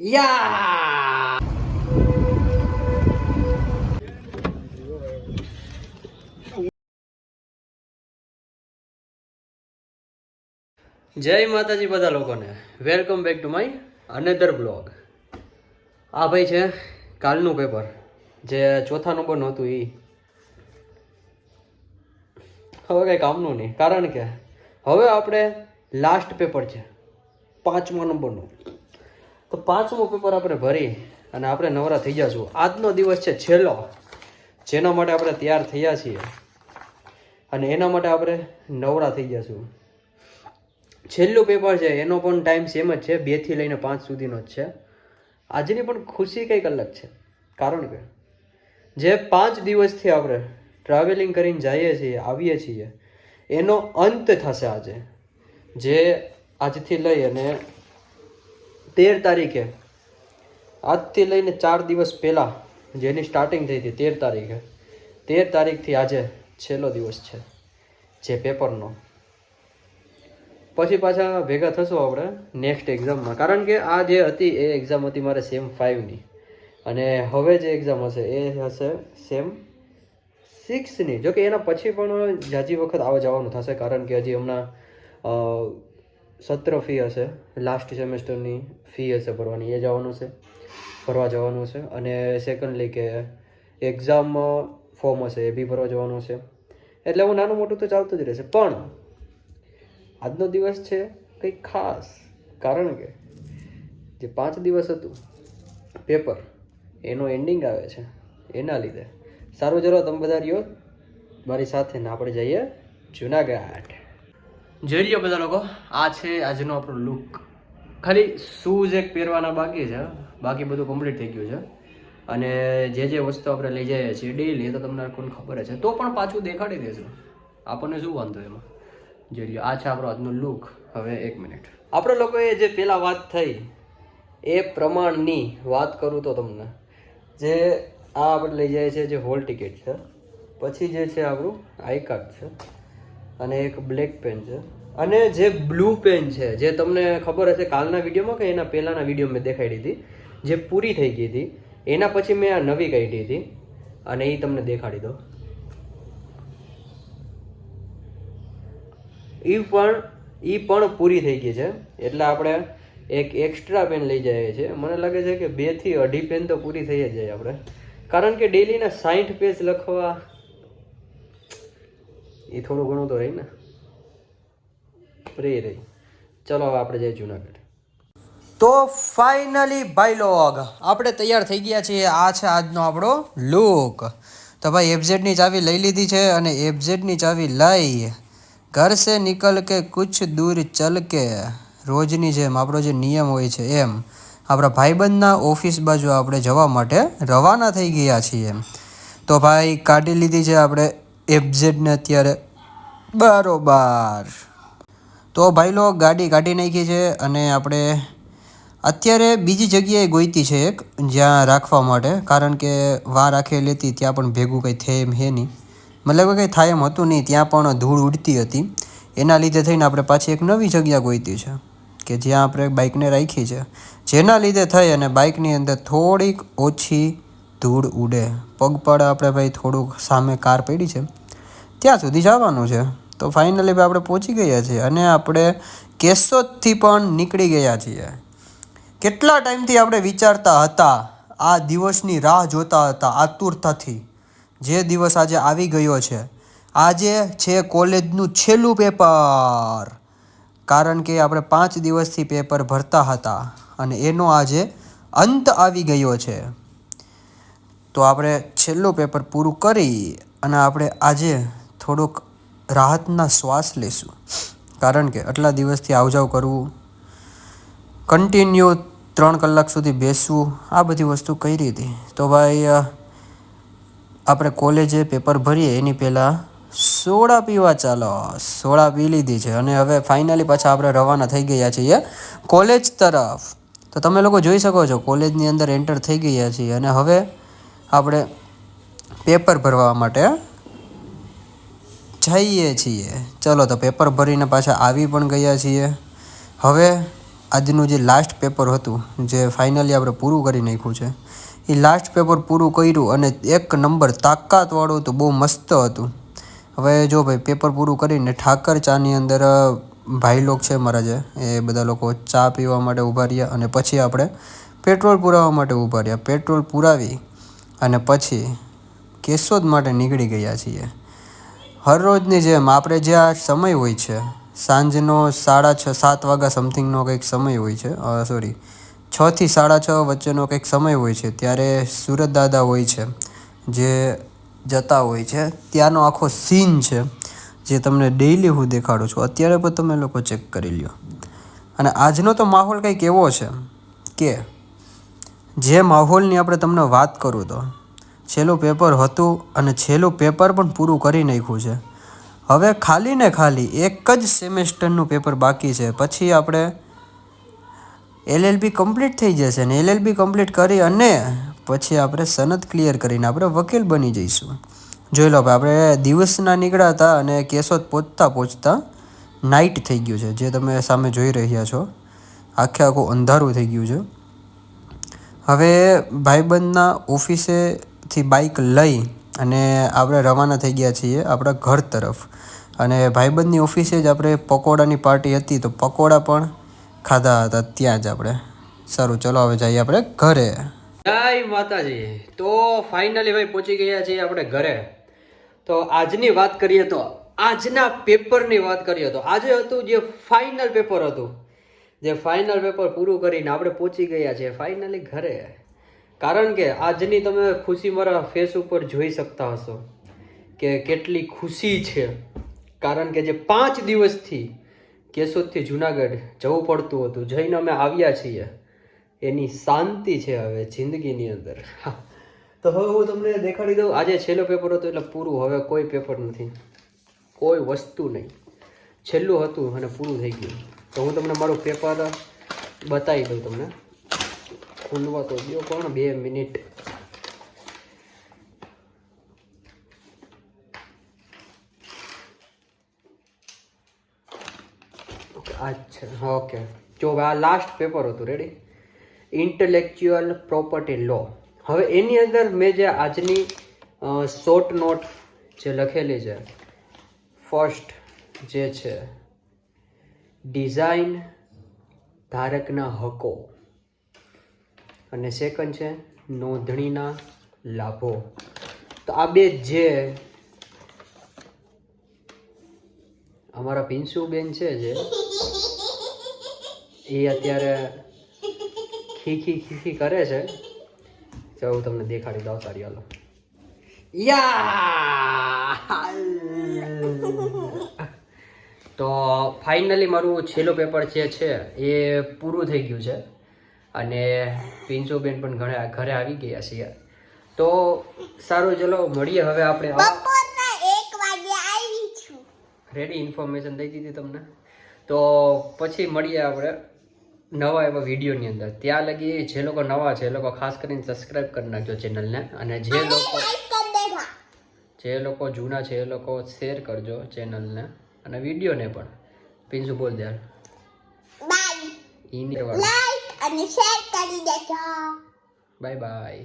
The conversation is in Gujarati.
યા! જય માતાજી બધા લોકોને. Welcome back to my another blog આ ભાઈ છે કાલનું પેપર જે ચોથા નંબરનું હતું એ હવે કંઈ કામનું નહીં. કારણ કે હવે આપણે લાસ્ટ પેપર છે. પાંચમા નંબરનું. તો પાંચમું પેપર આપણે ભરી અને આપણે નવરા થઈ જશું આજનો દિવસ છે છેલ્લો, જેના માટે આપણે તૈયાર થયા છીએ. અને એના માટે આપણે નવરા થઈ જશું છેલ્લું પેપર છે, એનો પણ ટાઈમ સેમ જ છે બેથી લઈને પાંચ સુધીનો જ છે. આજની પણ ખુશી કંઈક અલગ છે. કારણ કે, જે પાંચ દિવસથી આપણે ટ્રાવેલિંગ કરીને જઈએ છીએ, આવીએ છીએ, એનો અંત થશે આજે. જે આજથી લઈ અને તેર તારીખે. આજથી લઈને ચાર દિવસ પહેલાં જેની સ્ટાર્ટિંગ થઈ હતી તેર તારીખે. તેર તારીખથી આજે છેલ્લો દિવસ છે જે પેપરનો પછી પાછા ભેગા થશું આપણે નેક્સ્ટ એક્ઝામમાં કારણ કે આ જે હતી એ એક્ઝામ હતી મારે સેમ ફાઇવની અને હવે જે એક્ઝામ હશે એ હશે સેમ સિક્સની જોકે એના પછી પણ જાજી વખત આવવા જવાનું થશે કારણ કે હજી હમણાં સત્ર ફી હશે. લાસ્ટ સેમેસ્ટરની ફી હશે ભરવાની. એ જવાનું છે. ભરવા જવાનું છે. અને સેકન્ડલી કે એક્ઝામ ફોર્મ હશે. એ બી ભરવા જવાનું છે. એટલે હું નાનું મોટું તો ચાલતું જ રહેશે. પણ આજનો દિવસ છે કંઈક ખાસ. કારણ કે જે પાંચ દિવસ હતું પેપર એનો એન્ડિંગ આવે છે. એના લીધે. સારું, ચલો, તમે બધા રહ્યો. મારી સાથે ને આપણે જઈએ જુનાગઢ. જોઈ લ્યો બધા લોકો, આ છે આજનો આપણો લુક ખાલી શૂઝ એક પહેરવાના બાકી છે, બાકી બધું કમ્પ્લીટ થઈ ગયું છે. અને જે જે વસ્તુ આપણે લઈ જઈએ છીએ એ તો તમને કોઈને ખબર છે. તો પણ પાછું દેખાડી દેશું આપણને શું વાંધો એમાં? જોઈ લ્યો, આ છે આપણો આજનો લુક હવે એક મિનિટ આપણે લોકોએ જે પહેલાં વાત થઈ, એ પ્રમાણની વાત કરું તો તમને. જે આ આપણે લઈ જાય છે જે હોલ ટિકિટ છે, પછી જે છે આપણું આઈ કાર્ડ છે, અને એક બ્લેક પેન છે. અને જે બ્લુ પેન છે, જે તમને ખબર હશે કાલના વિડીયોમાં કે એના પહેલાંના વીડિયો મેં દેખાડી હતી, જે પૂરી થઈ ગઈ હતી, એના પછી મેં આ નવી કાઢી હતી, અને એ તમને દેખાડી દો એ પણ એ પણ પૂરી થઈ ગઈ છે, એટલે આપણે એક એક્સ્ટ્રા પેન લઈ જઈએ છીએ. મને લાગે છે કે બેથી અઢી પેન તો પૂરી થઈ જ જાય આપણે. કારણ કે ડેલીના સાઠ પેજ લખવા, એ થોડું ઘણું તો રહી ને. રહી રહી ચલો હવે આપણે જઈએ જુનાગઢ. તો ફાઇનલી ભાઈ લોગ આપણે તૈયાર થઈ ગયા છીએ. આ છે આજનો આપણો લુક. તો ભાઈ એફઝેડની ચાવી લઈ લીધી છે અને એફઝેડની ચાવી લઈ ઘર સે નિકલ કે કુછ દૂર ચલ કે. રોજની જેમ આપણો જે નિયમ હોય છે એમ. આપણા ભાઈબંધના ઓફિસ બાજુ આપણે જવા માટે રવાના થઈ ગયા છીએ. તો ભાઈ કાઢી લીધી છે આપણે એફઝેડને અત્યારે. બરોબર. તો ભાઈ લોકો ગાડી કાઢી નાખી છે અને આપણે અત્યારે બીજી જગ્યાએ ગોઈતી છે એક, જ્યાં રાખવા માટે. કારણ કે વા રાખેલી લેતી, ત્યાં પણ ભેગું કંઈ થાય એમ હે નહીં. મતલબ કંઈ થાય એમ હતું નહીં, ત્યાં પણ ધૂળ ઉડતી હતી. એના લીધે થઈને આપણે પાછી એક નવી જગ્યા ગોઈતી છે, કે જ્યાં આપણે બાઇકને રાખી છે. જેના લીધે થઈ અને બાઇકની અંદર થોડીક ઓછી ધૂળ ઉડે. પગપાળા આપણે ભાઈ થોડુંક સામે કાર પડી છે, ત્યાં સુધી જવાનું છે. તો ફાઇનલી આપણે પહોંચી ગયા છીએ અને આપણે કેશોદથી પણ નીકળી ગયા છીએ. કેટલા ટાઈમથી આપણે વિચારતા હતા, આ દિવસની રાહ જોતા હતા આતુરતાથી? જે દિવસ આજે આવી ગયો છે. આજે છે કોલેજનું છેલ્લું પેપર. કારણ કે આપણે પાંચ દિવસથી પેપર ભરતા હતા અને એનો આજે અંત આવી ગયો છે. તો આપણે છેલ્લું પેપર પૂરું કરી અને આપણે આજે થોડુંક રાહતના શ્વાસ લેશું. કારણ કે આટલા દિવસથી આવજાવ કરવું કન્ટિન્યુ ત્રણ કલાક સુધી બેસવું, આ બધી વસ્તુ કઈ રીતે? તો ભાઈ આપણે કોલેજે પેપર ભરીએ, એની પહેલાં સોડા પીવા ચાલો. સોડા પી લીધી છે અને હવે ફાઇનલી પાછા આપણે રવાના થઈ ગયા છીએ કોલેજ તરફ. તો તમે લોકો જોઈ શકો છો કોલેજની અંદર એન્ટર થઈ ગયા છીએ અને હવે આપણે પેપર ભરવા માટે જઈએ છીએ. ચલો તો પેપર ભરીને પાછા આવી પણ ગયા છીએ. હવે આજનું જે લાસ્ટ પેપર હતું, જે ફાઇનલી આપણે પૂરું કરી નાખ્યું છે, એ લાસ્ટ પેપર પૂરું કર્યું અને એક નંબર તાકાતવાળું હતું, બહુ મસ્ત હતું. હવે જો ભાઈ પેપર પૂરું કરીને ઠાકર ચાની અંદર ભાઈ લોક છે મારા જે, એ બધા લોકો ચા પીવા માટે ઊભા રહ્યા અને પછી આપણે પેટ્રોલ પુરાવા માટે ઊભા રહ્યા. પેટ્રોલ પુરાવી અને પછી કેશોદ માટે નીકળી ગયા છીએ. હરરોજની જેમ આપણે જે આ સમય હોય છે, સાંજનો સાડા છ, સાત વાગ્યા સમથિંગનો કંઈક સમય હોય છે સોરી છથી સાડા છ વચ્ચેનો કંઈક સમય હોય છે, ત્યારે સુરત દાદા હોય છે, જે જતા હોય છે, ત્યાંનો આખો સીન છે, જે તમને ડેઈલી હું દેખાડું છું, અત્યારે પણ તમે લોકો ચેક કરી લ્યો. અને આજનો તો માહોલ કંઈક એવો છે કે, જે માહોલની આપણે તમને વાત કરું તો છેલ્લું પેપર હતું અને છેલ્લું પેપર પણ પૂરું કરી નાખ્યું છે. હવે ખાલી ને ખાલી એક જ સેમેસ્ટરનું પેપર બાકી છે. પછી આપણે એલએલબી કમ્પ્લીટ થઈ જશે ને એલએલબી કમ્પ્લીટ કરી અને પછી આપણે સનદ ક્લિયર કરીને આપણે વકીલ બની જઈશું. જોઈ લો ભાઈ, આપણે દિવસના નીકળ્યા હતા અને કેશોદ પહોંચતા પહોંચતા નાઇટ થઈ ગયું છે, જે તમે સામે જોઈ રહ્યા છો. આખે આખું અંધારું થઈ ગયું છે. હવે ભાઈબંધના ઓફિસેથી બાઇક લઈ અને આપણે રવાના થઈ ગયા છીએ આપણા ઘર તરફ. અને ભાઈબંધની ઓફિસે જ આપણે પકોડાની પાર્ટી હતી, તો પકોડા પણ ખાધા હતા ત્યાં જ આપણે. સારું, ચલો હવે જઈએ આપણે ઘરે. જય માતાજી. તો ફાઇનલી ભાઈ પહોંચી ગયા છીએ આપણે ઘરે. તો આજની વાત કરીએ તો, આજના પેપરની વાત કરીએ તો, આજે હતું જે ફાઇનલ પેપર હતું. જે ફાઇનલ પેપર પૂરું કરીને આપણે પહોંચી ગયા છીએ ફાઇનલી ઘરે. કારણ કે આજની તમે ખુશી મારા ફેસ ઉપર જોઈ શકતા હશો કે કેટલી ખુશી છે. કારણ કે જે પાંચ દિવસથી કેશોદથી જુનાગઢ જવું પડતું હતું, જઈને અમે આવ્યા છીએ, એની શાંતિ છે હવે જિંદગીની અંદર. તો હવે હું તમને દેખાડી દઉં, આજે છેલ્લો પેપર હતો એટલે પૂરું, હવે કોઈ પેપર નથી. કોઈ વસ્તુ નહીં. છેલ્લું હતું અને પૂરું થઈ ગયું. તો હું તમને મારું પેપર બતાવી દઉં તમને. ખુલવા તો દો પણ બે મિનિટ. અચ્છા ઓકે. જો આ લાસ્ટ પેપર હતું રેડી ઇન્ટેલેક્ચ્યુઅલ પ્રોપર્ટી લો હવે એની અંદર મેં જે આજની શોર્ટ નોટ જે લખેલી છે ફર્સ્ટ જે છે ડિઝાઇન ધારકના હકો. અને સેકન્ડ છે નોંધણીના લાભો. તો આ બે જે અમારા પિન્સુબેન છે જે, એ અત્યારે ખીખી ખીખી કરે છે. તો હું તમને દેખાડી દઉં સારી હાલો. યા! તો ફાઇનલી મારું છેલ્લું પેપર જે છે, એ પૂરું થઈ ગયું છે. અને પિન્સુબેન પણ ઘણા ઘરે આવી ગયા છે તો સારું ચલો મળીએ હવે આપણે રેડી ઇન્ફોર્મેશન દઈ દીધી તમને? તો પછી મળીએ આપણે નવા એવા વિડીયોની અંદર. ત્યાં લગી જે લોકો નવા છે એ લોકો ખાસ કરીને સબસ્ક્રાઈબ કરી નાખજો ચેનલને અને જે લોકો જે લોકો જૂના છે એ લોકો શેર કરજો ચેનલને અને વિડીયોને પણ. પિન્સુ બોલ દે બાય ઈ લાઈક અને શેર કરી દેજો. Bye bye